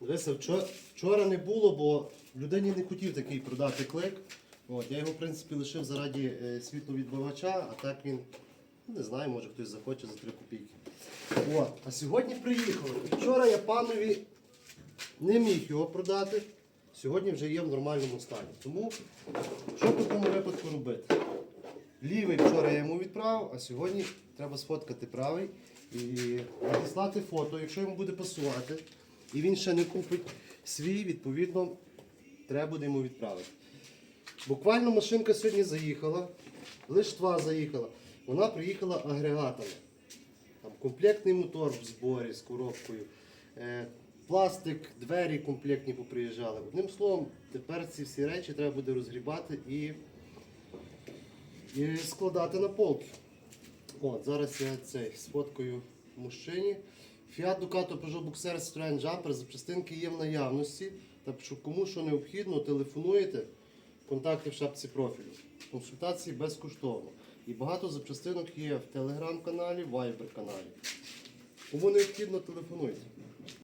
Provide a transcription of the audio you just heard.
Дивися, вчора, не було, бо людині не хотів такий продати клик. От, я його, в принципі, лишив заради е, світловідбивача, а так він, ну, не знаю, може хтось захоче за 3 копійки. От, а сьогодні приїхали. Вчора я панові не міг його продати. Сьогодні вже є в нормальному стані. Тому що в такому випадку робити? Лівий вчора я йому відправив, а сьогодні треба сфоткати правий і надіслати фото, якщо йому буде пасувати, і він ще не купить свій, відповідно, треба буде йому відправити. Буквально машинка сьогодні заїхала, лиштва заїхала. Вона приїхала агрегатами. Там комплектний мотор в зборі з коробкою, е, пластик, двері комплектні поприїжджали. Одним словом, тепер ці всі речі треба буде розгрібати і, і складати на полки. От, зараз я цей сфоткаю мужчині. Fiat Ducato Peugeot Boxer Citroen Jumper запчастинки є в наявності. Так що кому що необхідно, телефонуєте, контакти в шапці профілю. Консультації безкоштовно. І багато запчастинок є в телеграм-каналі, вайбер-каналі. Кому необхідно, телефонуйте.